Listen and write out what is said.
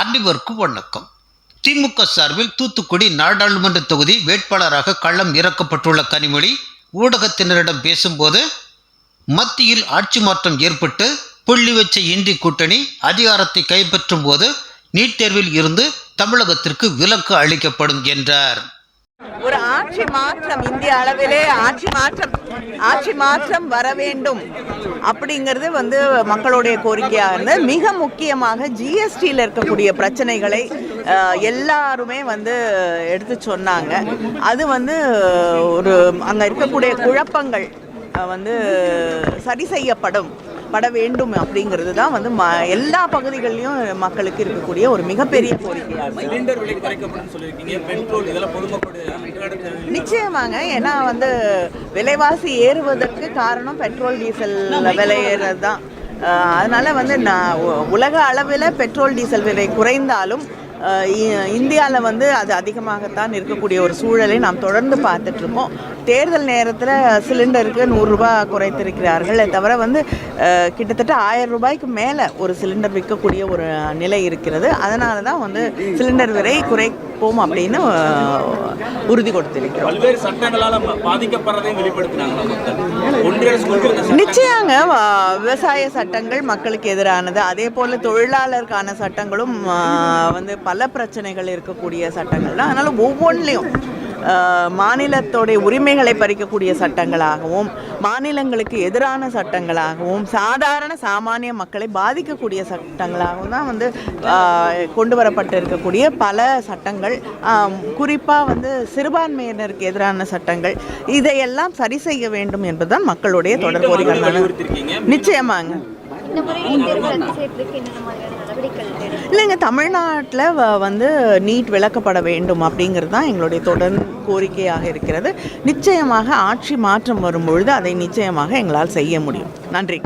அனைவருக்கும் வணக்கம். திமுக சார்பில் தூத்துக்குடி நாடாளுமன்ற தொகுதி வேட்பாளராக களம் இறக்கப்பட்டுள்ள கனிமொழி ஊடகத்தினரிடம் பேசும்போது மத்தியில் ஆட்சி மாற்றம் ஏற்பட்டு புள்ளி வச்ச இந்தி கூட்டணி அதிகாரத்தை கைப்பற்றும் போது நீட் தேர்வில் இருந்து தமிழகத்திற்கு விலக்கு அளிக்கப்படும் என்றார். ஒரு ஆட்சி மாற்றம் இந்திய அளவிலே ஆட்சி மாற்றம் ஆட்சி மாற்றம் வர வேண்டும் அப்படிங்கிறது வந்து மக்களுடைய கோரிக்கையாக இருந்தது. மிக முக்கியமாக ஜிஎஸ்டியில் இருக்கக்கூடிய பிரச்சனைகளை எல்லாருமே வந்து எடுத்து சொன்னாங்க. அது வந்து ஒரு அங்கே இருக்கக்கூடிய குழப்பங்கள் வந்து சரி செய்யப்படும் பட வேண்டும் அப்படிங்கிறது தான் வந்து ம எல்லா பகுதிகளிலும் மக்களுக்கு இருக்கக்கூடிய ஒரு மிகப்பெரிய கோரிக்கையாக சிலிண்டர் விலை குறைக்கப்படும் சொல்லியிருக்கீங்க. பெட்ரோல் இதெல்லாம் பொதுமக்களுடைய நிச்சயமாங்க. ஏன்னா வந்து விலைவாசி ஏறுவதற்கு காரணம் பெட்ரோல் டீசல் விலை ஏறுறது தான் அதனால வந்து நான் உலக அளவில் பெட்ரோல் டீசல் விலை குறைந்தாலும் இந்தியாவில் வந்து அது அதிகமாகத்தான் இருக்கக்கூடிய ஒரு சூழலை நாம் தொடர்ந்து பார்த்துட்டு இருக்கோம் தேர்தல் நேரத்தில் சிலிண்டருக்கு நூறுரூபா குறைத்திருக்கிறார்கள் தவிர வந்து கிட்டத்தட்ட ஆயிரம் ரூபாய்க்கு மேலே ஒரு சிலிண்டர் விற்கக்கூடிய ஒரு நிலை இருக்கிறது. அதனால தான் வந்து சிலிண்டர் விலை குறைப்போம் அப்படின்னு உறுதி கொடுத்திருக்கிறோம். நிச்சயங்க விவசாய சட்டங்கள் மக்களுக்கு எதிரானது. அதே போல தொழிலாளருக்கான சட்டங்களும் வந்து பல பிரச்சனைகள் இருக்கக்கூடிய சட்டங்கள் தான். அதனால ஒவ்வொன்றிலையும் மாநிலத்தோடைய உரிமைகளை பறிக்கக்கூடிய சட்டங்களாகவும் மாநிலங்களுக்கு எதிரான சட்டங்களாகவும் சாதாரண சாமானிய மக்களை பாதிக்கக்கூடிய சட்டங்களாகவும் தான் வந்து கொண்டு வரப்பட்டு இருக்கக்கூடிய பல சட்டங்கள். குறிப்பாக வந்து சிறுபான்மையினருக்கு எதிரான சட்டங்கள். இதையெல்லாம் சரி செய்ய வேண்டும் என்பதுதான் மக்களுடைய தொடர் கோரிக்கைகள் வலியுறுத்திருக்கீங்க. நிச்சயமாங்க. இல்லைங்க தமிழ்நாட்டில் வந்து நீட் விளக்கப்பட வேண்டும் அப்படிங்கிறது தான் எங்களுடைய தொடர் கோரிக்கையாக இருக்கிறது. நிச்சயமாக ஆட்சி மாற்றம் வரும்பொழுது அதை நிச்சயமாக எங்களால் செய்ய முடியும். நன்றி.